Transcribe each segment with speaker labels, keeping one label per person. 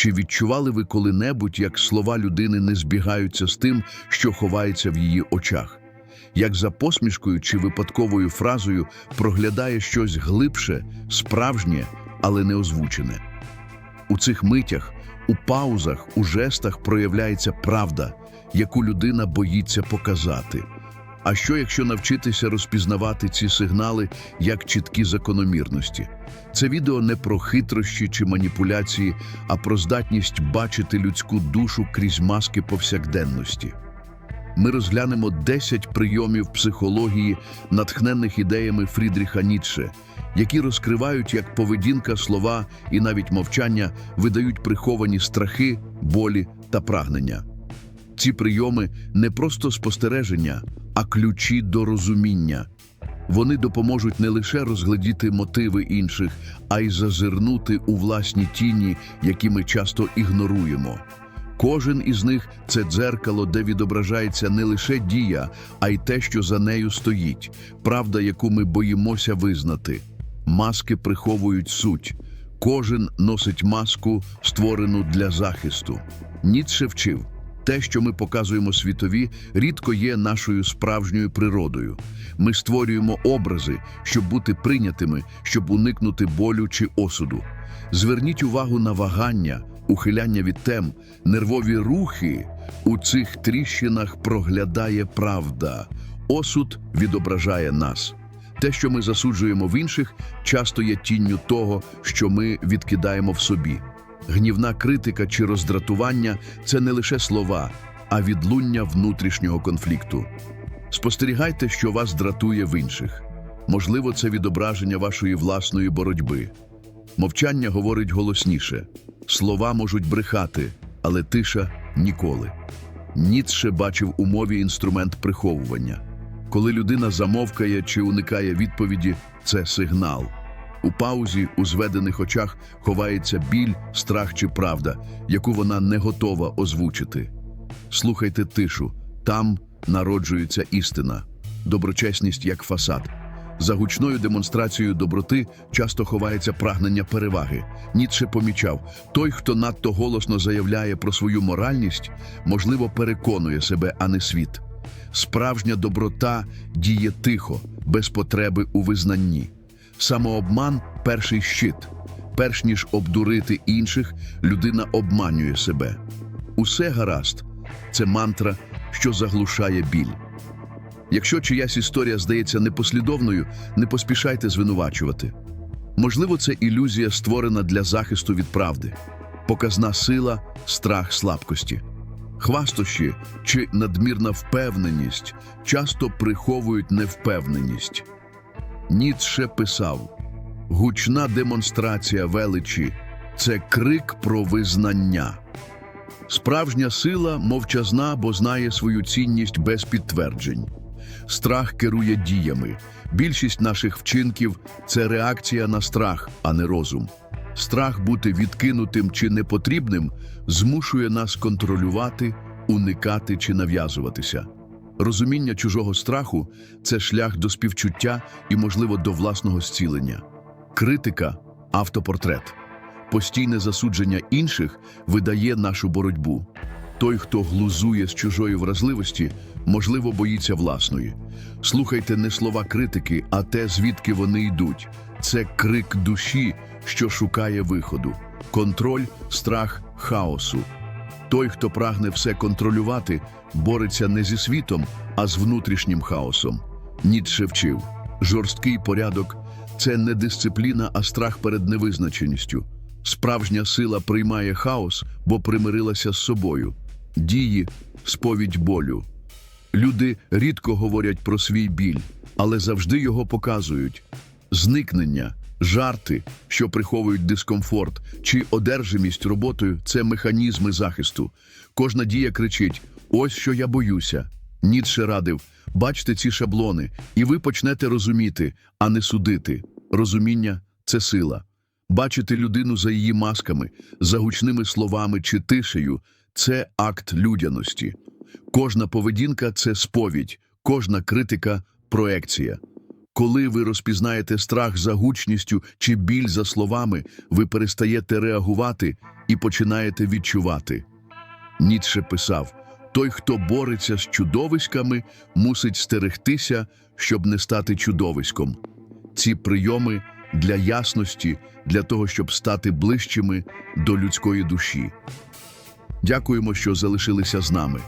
Speaker 1: Чи відчували ви коли-небудь, як слова людини не збігаються з тим, що ховається в її очах? Як за посмішкою чи випадковою фразою проглядає щось глибше, справжнє, але не озвучене? У цих митях, у паузах, у жестах проявляється правда, яку людина боїться показати. А що, якщо навчитися розпізнавати ці сигнали як чіткі закономірності? Це відео не про хитрощі чи маніпуляції, а про здатність бачити людську душу крізь маски повсякденності. Ми розглянемо 10 прийомів психології, натхненних ідеями Фрідріха Ніцше, які розкривають, як поведінка, слова і навіть мовчання видають приховані страхи, болі та прагнення. Ці прийоми не просто спостереження, а ключі до розуміння. Вони допоможуть не лише розглядіти мотиви інших, а й зазирнути у власні тіні, які ми часто ігноруємо. Кожен із них це дзеркало, де відображається не лише дія, а й те, що за нею стоїть, правда, яку ми боїмося визнати. Маски приховують суть. Кожен носить маску, створену для захисту. Ніцше вчив. Те, що ми показуємо світові, рідко є нашою справжньою природою. Ми створюємо образи, щоб бути прийнятими, щоб уникнути болю чи осуду. Зверніть увагу на вагання, ухиляння від тем, нервові рухи. У цих тріщинах проглядає правда. Осуд відображає нас. Те, що ми засуджуємо в інших, часто є тінню того, що ми відкидаємо в собі. Гнівна критика чи роздратування це не лише слова, а відлуння внутрішнього конфлікту. Спостерігайте, що вас дратує в інших. Можливо, це відображення вашої власної боротьби. Мовчання говорить голосніше. Слова можуть брехати, але тиша ніколи. Ніцше бачив у мові інструмент приховування. Коли людина замовкає чи уникає відповіді, це сигнал. У паузі, у зведених очах ховається біль, страх чи правда, яку вона не готова озвучити. Слухайте тишу, там народжується істина, доброчесність як фасад. За гучною демонстрацією доброти часто ховається прагнення переваги. Ніцше помічав, той, хто надто голосно заявляє про свою моральність, можливо, переконує себе, а не світ. Справжня доброта діє тихо, без потреби у визнанні. Самообман перший щит. Перш ніж обдурити інших, людина обманює себе. Усе гаразд це мантра, що заглушає біль. Якщо чиясь історія здається непослідовною, не поспішайте звинувачувати. Можливо, це ілюзія створена для захисту від правди, показна сила, страх слабкості. Хвастощі чи надмірна впевненість часто приховують невпевненість. Ніцше писав: гучна демонстрація величі це крик про визнання. Справжня сила мовчазна, бо знає свою цінність без підтверджень. Страх керує діями. Більшість наших вчинків це реакція на страх, а не розум. Страх бути відкинутим чи непотрібним змушує нас контролювати, уникати чи нав'язуватися. Розуміння чужого страху це шлях до співчуття і, можливо, до власного зцілення. Критика автопортрет. Постійне засудження інших видає нашу боротьбу. Той, хто глузує з чужої вразливості, можливо, боїться власної. Слухайте не слова критики, а те, звідки вони йдуть. Це крик душі, що шукає виходу. Контроль, страх, хаосу. Той, хто прагне все контролювати, бореться не зі світом, а з внутрішнім хаосом. Ніцше вчив. Жорсткий порядок це не дисципліна, а страх перед невизначеністю. Справжня сила приймає хаос, бо примирилася з собою. Дії сповідь болю. Люди рідко говорять про свій біль, але завжди його показують. Зникнення, жарти, що приховують дискомфорт, чи одержимість роботою це механізми захисту. Кожна дія кричить: ось що я боюся. Ніцше радив, бачте ці шаблони, і ви почнете розуміти, а не судити. Розуміння це сила. Бачити людину за її масками, за гучними словами чи тишею це акт людяності. Кожна поведінка це сповідь, кожна критика проекція. Коли ви розпізнаєте страх за гучністю чи біль за словами, ви перестаєте реагувати і починаєте відчувати. Ніцше писав: той, хто бореться з чудовиськами, мусить стерегтися, щоб не стати чудовиськом. Ці прийоми для ясності, для того, щоб стати ближчими до людської душі. Дякуємо, що залишилися з нами.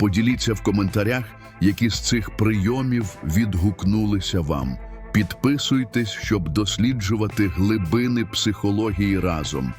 Speaker 1: Поділіться в коментарях, які з цих прийомів відгукнулися вам. Підписуйтесь, щоб досліджувати глибини психології разом.